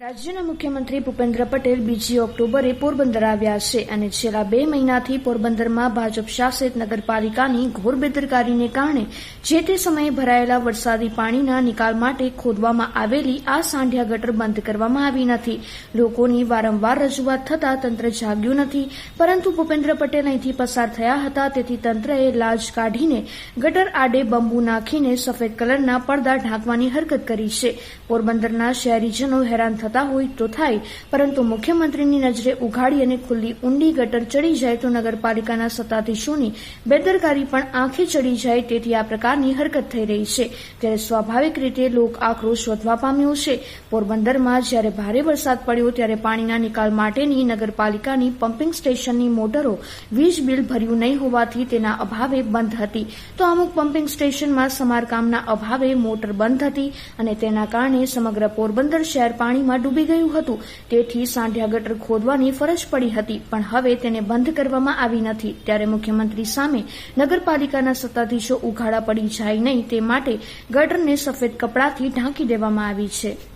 રાજ્યના મુખ્યમંત્રી ભૂપેન્દ્ર પટેલ બીજી ઓક્ટોબરે પોરબંદર આવ્યા છે અને છેલ્લા બે મહિનાથી પોરબંદરમાં ભાજપ શાસિત નગરપાલિકાની ઘોર બેદરકારીને કારણે જે તે સમયે ભરાયેલા વરસાદી પાણીના નિકાલ માટે ખોદવામાં આવેલી આ સાંઢિયા ગટર બંધ કરવામાં આવી નથી. લોકોની વારંવાર રજૂઆત થતાં તંત્ર જાગ્યું નથી, પરંતુ ભૂપેન્દ્ર પટેલ અહીંથી પસાર થયા હતા, તેથી તંત્રએ લાજ કાઢીને ગટર આડે બંબુ નાખીને સફેદ કલરના પડદા ઢાંકવાની હરકત કરી છે. પોરબંદરના શહેરીજનો હેરાન થતા હોય તો થાય. પરંતુ મુખ્યમંત્રીની નજરે ઉઘાડી અને ખુલ્લી ઊંડી ગટર ચડી જાય તો નગરપાલિકાના સત્તાધીશોની બેદરકારી પણ આંખે ચડી જાય તેથી આ પ્રકારની હરકત થઈ રહી છે. ત્યારે સ્વાભાવિક રીતે લોક આક્રોશ વધવા પામ્યો છે. પોરબંદરમાં જ્યારે ભારે વરસાદ પડ્યો ત્યારે પાણીના નિકાલ માટેની નગરપાલિકાની પમ્પિંગ સ્ટેશનની મોટરો વીજ બિલ ભર્યું નહીં હોવાથી તેના અભાવે બંધ હતી. તો અમુક પમ્પિંગ સ્ટેશનમાં સમારકામના અભાવે મોટર બંધ હતી અને તેના કારણે સમગ્ર પોરબંદર શહેર પાણીમાં ડૂબી ગયું હતું. તેથી સાંઢિયા ગટર ખોદવાની ફરજ પડી હતી, પણ હવે તેને બંધ કરવામાં આવી નથી. ત્યારે મુખ્યમંત્રી સામે નગરપાલિકાના સત્તાધીશો ઉઘાડા પડી જાય નહીં તે માટે ગટરને સફેદ કપડાથી ઢાંકી દેવામાં આવી છે.